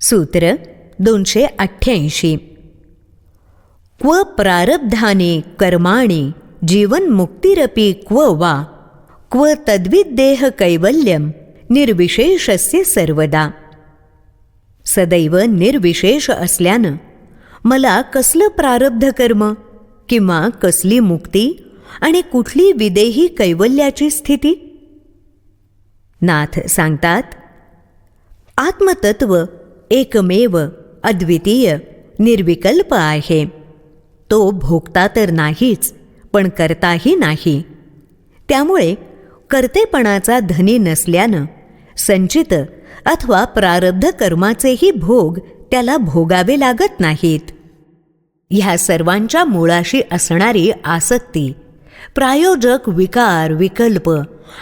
सूत्र दोनशे अठ्ठ्याऐंशी. क्व प्रारब्धाने कर्माणि जीवन्मुक्तिरपि क्व वा? क्व तद्विद्देह कैवल्यम निर्विशेषस्य सर्वदा? सदैव निर्विशेष असल्यानं मला कसलं प्रारब्ध कर्म किंवा कसली मुक्ती आणि कुठली विदेही कैवल्याची स्थिती? नाथ सांगतात आत्मतत्व एकमेव अद्वितीय निर्विकल्प आहे. तो भोगता तर नाहीच पण करताही नाही. त्यामुळे कर्तेपणाचा धनी नसल्यानं संचित अथवा प्रारब्ध कर्माचेही भोग त्याला भोगावे लागत नाहीत. ह्या सर्वांच्या मुळाशी असणारी आसक्ती प्रायोजक विकार विकल्प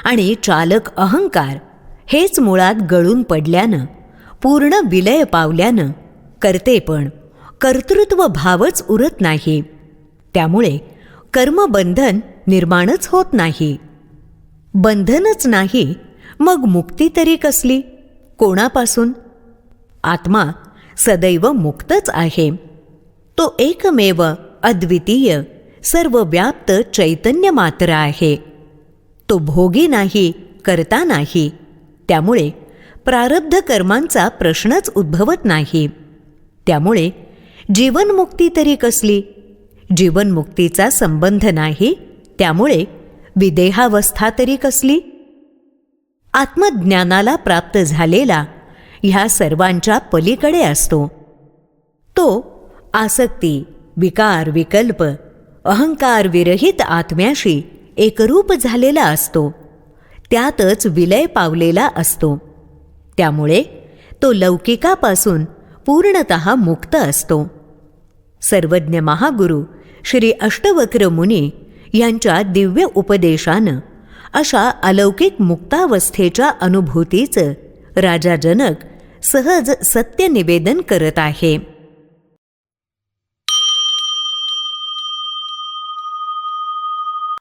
आणि चालक अहंकार हेच मुळात गळून पडल्यानं पूर्ण विलय पावल्यानं करते पण कर्तृत्व भावच उरत नाही. त्यामुळे कर्मबंधन निर्माणच होत नाही. बंधनच नाही मग मुक्ती तरी कसली? कोणापासून? आत्मा सदैव मुक्तच आहे. तो एकमेव अद्वितीय सर्वव्याप्त चैतन्य मात्र आहे. तो भोगी नाही करता नाही. त्यामुळे प्रारब्ध कर्मांचा प्रश्नच उद्भवत नाही. त्यामुळे जीवनमुक्ती तरी कसली? जीवनमुक्तीचा संबंध नाही त्यामुळे विदेहावस्था तरी कसली? आत्मज्ञानाला प्राप्त झालेला ह्या सर्वांच्या पलीकडे असतो. तो आसक्ती विकार विकल्प अहंकार विरहित आत्म्याशी एकरूप झालेला असतो. त्यातच विलय पावलेला असतो. त्यामुळे तो लौकिकापासून पूर्णत मुक्त असतो. सर्वज्ञ महागुरु श्री अष्टवक्र मुनी यांच्या दिव्य उपदेशानं अशा अलौकिक मुक्तावस्थेच्या अनुभूतीचं राजा जनक सहज सत्य निवेदन करत आहे.